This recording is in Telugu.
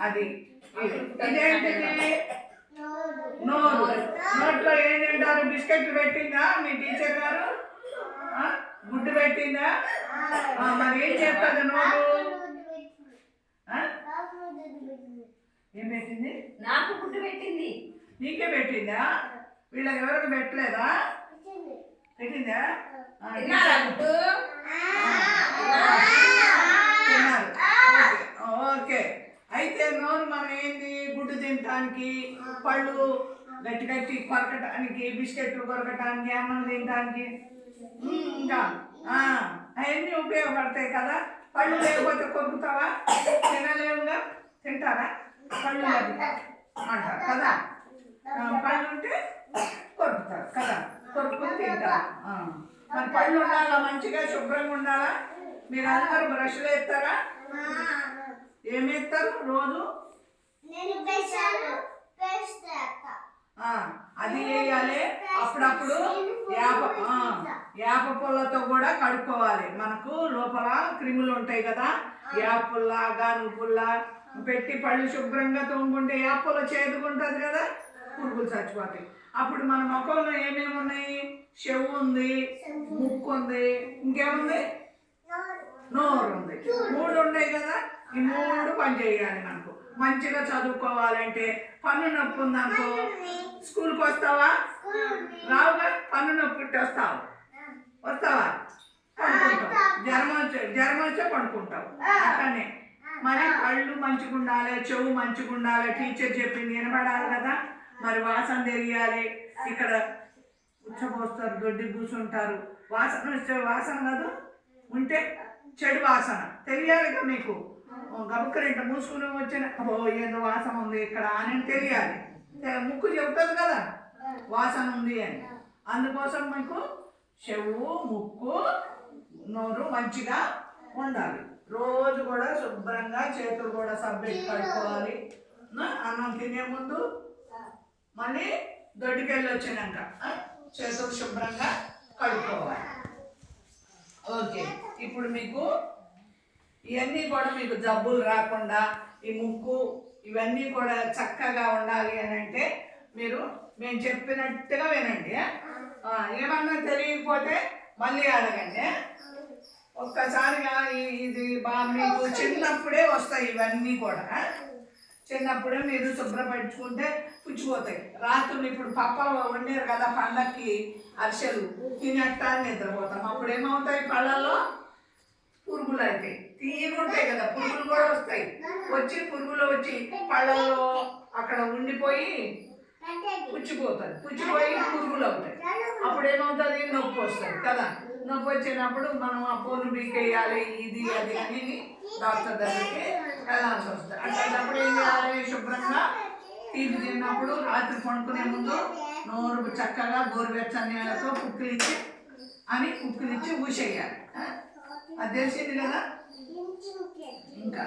అది. ఇదేంటిది నోరు. నోట్లో ఏం తింటారు? బిస్కెట్లు పెట్టిందా మీ టీచర్ గారు? గుడ్డు పెట్టిందా? ఆ, మరి ఏం చెప్తుంది నోరు? ఏం పెట్టింది? నాకు గుడ్డు పెట్టింది. నీకే పెట్టిందా? వీళ్ళకి ఎవరికి పెట్టలేదా? పెట్టిందా. గుడ్డు తిన్నారు ఓకే. ఓకే అయితే నోరు మనం ఏంది? గుడ్డు తినటానికి పళ్ళు గట్టి గట్టి కొరకటానికి బిస్కెట్లు కొరకటానికి అన్నం తినటానికి. ఇంకా అవన్నీ ఉపయోగపడతాయి కదా? పళ్ళు లేకపోతే కొరుకుతావా? తినలేవుగా? తింటారా? పళ్ళు అంటారు కదా? పళ్ళు ఉంటే కొరుకుతారు కదా? కొరుకుని తింటారు. మరి పళ్ళు ఉండాలా? మంచిగా శుభ్రంగా ఉండాలా? మీరు అందరూ బ్రష్లు వేస్తారా ఏమి ఎత్తారు రోజు? నేను అది వేయాలి. అప్పుడప్పుడు యాప యాప పుల్లతో కూడా కడుక్కోవాలి. మనకు లోపల క్రిములు ఉంటాయి కదా. యాప పుల్ల గాను పుల్ల పెట్టి పళ్ళు శుభ్రంగా తోముకుంటే యాప పుల్ల చేదుకుంటుంది కదా. పురుగులు చచ్చిపోతాయి. అప్పుడు మన ముఖంలో ఏమేమి ఉన్నాయి? చెవు ఉంది ముక్కు ఉంది ఇంకేముంది? నోరు ఉంది. మూడు ఉన్నాయి కదా. ఈ మూడు పని చేయాలి మనకు. మంచిగా చదువుకోవాలంటే పన్ను నొప్పి ఉందనుకో. స్కూల్కి వస్తావా? రావుగా పన్ను నొప్పి వస్తావు. వస్తావా? పడుకుంటావు. జ్వరం వచ్చే జ్వరం వచ్చే పడుకుంటావు. అట్లనే. మరి కళ్ళు మంచిగా ఉండాలి చెవు మంచిగా ఉండాలి. టీచర్ చెప్పింది వినపడాలి కదా? మరి వాసన తెలియాలి. ఇక్కడ ఉచ్చపోస్తారు దొడ్డి కూర్చుంటారు. వాసన వచ్చే వాసన కాదు? ఉంటే చెడు వాసన. తెలియాలిగా మీకు? గబుక్క రెండు మూసుకుని వచ్చిన. ఓ ఏదో వాసన ఉంది ఇక్కడ అని తెలియాలి. ముక్కు చెబుతుంది కదా? వాసన ఉంది అని. అందుకోసం మీకు చెవు ముక్కు నోరు మంచిగా ఉండాలి. రోజు కూడా శుభ్రంగా చేతులు కూడా సబ్బెట్టి కడుక్కోవాలి. అన్నం తినే ముందు మళ్ళీ దొడ్డికెళ్ళి వచ్చినాక చేతులు శుభ్రంగా కడుక్కోవాలి. ఓకే ఇప్పుడు మీకు ఇవన్నీ కూడా మీకు జబ్బులు రాకుండా ఈ ముక్కు ఇవన్నీ కూడా చక్కగా ఉండాలి అని అంటే మీరు మేము చెప్పినట్టుగా వినండి. ఏమన్నా తెలియకపోతే మళ్ళీ అడగండి. ఒక్కసారిగా ఇది బాగా మీకు చిన్నప్పుడే వస్తాయి ఇవన్నీ కూడా. చిన్నప్పుడే మీరు శుభ్రపరచుకుంటే పుచ్చిపోతాయి. రాత్రులు ఇప్పుడు పప్పలు వండారు కదా పండక్కి అరిసెలు తినట్టా నిద్రపోతాం. అప్పుడు ఏమవుతాయి పళ్ళల్లో? అవుతాయి తీరుంటాయి కదా పురుగులు కూడా వస్తాయి. వచ్చి పురుగులు వచ్చి పళ్ళల్లో అక్కడ ఉండిపోయి పుచ్చిపోతుంది పుచ్చిపోయి పురుగులు అవుతాయి. అప్పుడు ఏమవుతుంది నొప్పి వస్తుంది కదా. నొప్పి వచ్చినప్పుడు మనం ఆ పోను బీకేయాలి ఇది అది అని డాక్టర్ దగ్గరికి వెళ్ళాల్సి వస్తుంది. అట్లాంటప్పుడు ఏం చేయాలి? శుభ్రంగా తీపి తిన్నప్పుడు రాత్రి పండుకునే ముందు నోరు చక్కగా గోరువెచ్చని నీళ్ళతో కుక్కిలిచ్చి అని కుక్కిలిచ్చి ఊసేయాలి. అది తెలిసింది కదా? ఇంకా